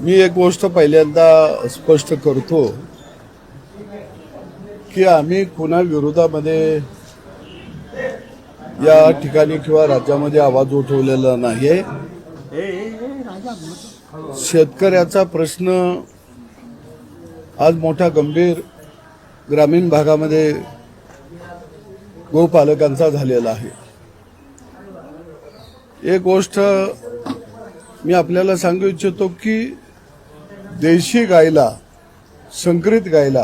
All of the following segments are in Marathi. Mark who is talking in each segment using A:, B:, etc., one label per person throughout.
A: मी एक गोष्ट पहिल्यांदा स्पष्ट करतो की आम्ही कुणा विरोधामध्ये या ठिकाणी किंवा राज्यामध्ये आवाज उठवलेला नाहीये. शेतकऱ्याचा प्रश्न आज मोठा गंभीर ग्रामीण भागामध्ये गोपालकांचा झालेला आहे. एक गोष्ट मी आपल्याला सांगू इच्छितो की देशी गायला संकरित गायला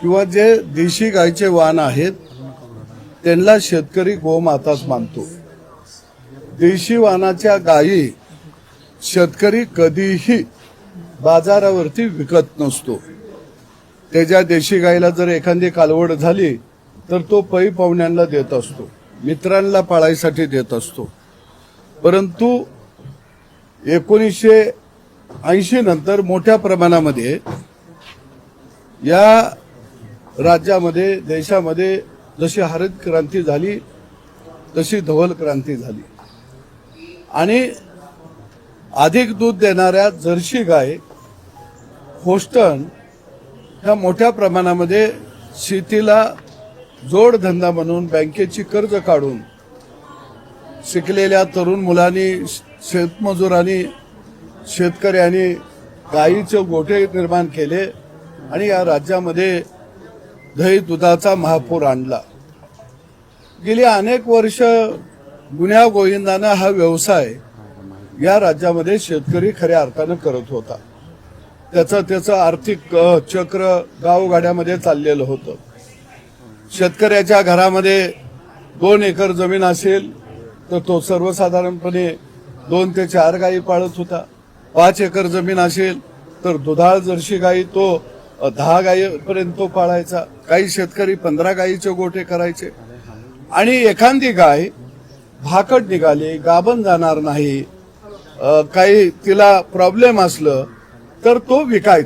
A: किंवा जे देशी गायचे वाण आहेत त्यांना शेतकरी गोमाताच मानतो. देशी वाहनाच्या गायी शेतकरी कधीही बाजारावरती विकत नसतो. त्याच्या देशी गायीला जर एखादी कालवड झाली तर तो पै पाहुण्यांना देत असतो. मित्रांना पाळायसाठी देत असतो. परंतु एकोणीसशे ऐंशी नंतर मोठ्या प्रमाणामध्ये या राज्यामध्ये देशामध्ये जशी हरित क्रांती झाली तशी धवल क्रांती झाली. आणि अधिक दूध देणाऱ्या जर्सी गाय होस्टन ह्या मोठ्या प्रमाणामध्ये शेतीला जोडधंदा म्हणून बँकेची कर्ज काढून शिकलेल्या तरुण मुलांनी शेतमजुरांनी शेतकऱ्यांनी गायीचे गोठे निर्माण केले आणि या राज्यामध्ये दही दुधाचा महापूर आणला. गेली अनेक वर्ष गुन्ह्या गोविंदानं हा व्यवसाय या राज्यामध्ये शेतकरी खऱ्या अर्थानं करत होता. त्याचं त्याचं आर्थिक चक्र गावगाड्यामध्ये चाललेलं होतं. शेतकऱ्याच्या घरामध्ये दोन एकर जमीन असेल तर तो सर्वसाधारणपणे दोन ते चार गायी पाळत होता. पाच एकर जमीन असेल तर दुधाळ जर्शी गायी तो दहा गायीपर्यंत तो पाळायचा. काही शेतकरी पंधरा गायीचे गोठे करायचे. आणि एखादी गाय भाकट निघाली गाभण जाणार नाही काही तिला प्रॉब्लेम असलं तर तो विकायचा.